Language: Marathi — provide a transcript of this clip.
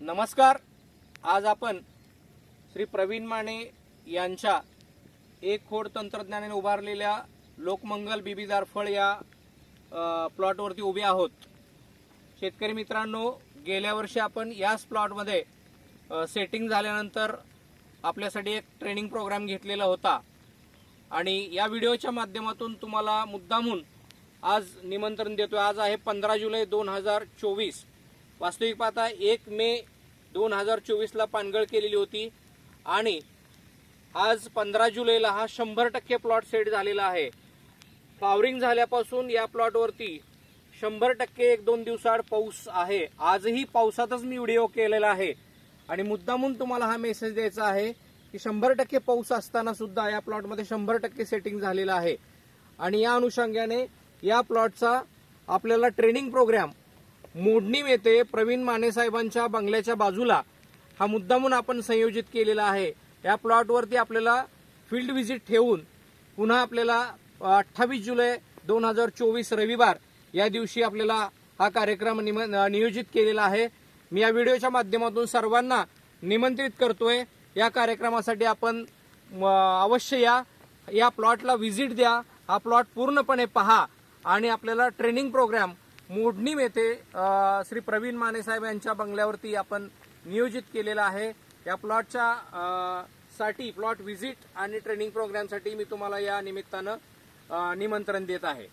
नमस्कार. आज आपण श्री प्रवीण माने यांच्या एक खोड तंत्रज्ञानाने उभारलेल्या लोकमंगल बिबीदार फळ या प्लॉटवरती उभे आहोत. शेतकरी मित्रांनो गेल्या वर्षी आपण याच प्लॉटमध्ये सेटिंग झाल्यानंतर आपल्यासाठी एक ट्रेनिंग प्रोग्राम घेतलेला होता. आणि या व्हिडिओच्या माध्यमातून तुम्हाला मुद्दामून आज निमंत्रण देतो आज आहे पंधरा जुलै दोन हजार चोवीस. वास्तविक पाहता एक मे दोन हजार चोवीसला पानगळ केलेली होती आणि आज पंधरा जुलैला हा शंभर टक्के प्लॉट सेट झालेला आहे. फ्लॉवरिंग झाल्यापासून या प्लॉटवरती शंभर टक्के एक दोन दिवसाआड पाऊस आहे. आजही पावसातच मी व्हिडिओ केलेला आहे. आणि मुद्दामून तुम्हाला हा मेसेज द्यायचा आहे की शंभर टक्के पाऊस असताना सुद्धा या प्लॉटमध्ये शंभर टक्के सेटिंग झालेलं आहे. आणि या अनुषंगाने या प्लॉटचा आपल्याला ट्रेनिंग प्रोग्राम मोडणीम येथे प्रवीण माने साहेबांच्या बंगल्याच्या बाजूला हा मुद्दामून आपण संयोजित केलेला आहे. या प्लॉटवरती आपल्याला फील्ड व्हिजिट ठेवून पुन्हा आपल्याला अठ्ठावीस जुलै दोन हजार चोवीस रविवार या दिवशी आपल्याला हा कार्यक्रम नियोजित केलेला आहे. मी या व्हिडिओच्या माध्यमातून सर्वांना निमंत्रित करतोय. या कार्यक्रमासाठी आपण म, अवश्य या. या प्लॉटला व्हिजिट द्या. हा प्लॉट पूर्णपणे पहा आणि आपल्याला ट्रेनिंग प्रोग्राम मोडणीम येथे श्री प्रवीण माने साहेब यांच्या बंगल्यावरती आपण नियोजित केलेलं आहे. या प्लॉटच्या साठी प्लॉट व्हिजिट आणि ट्रेनिंग प्रोग्रामसाठी मी तुम्हाला या निमित्तानं निमंत्रण देत आहे.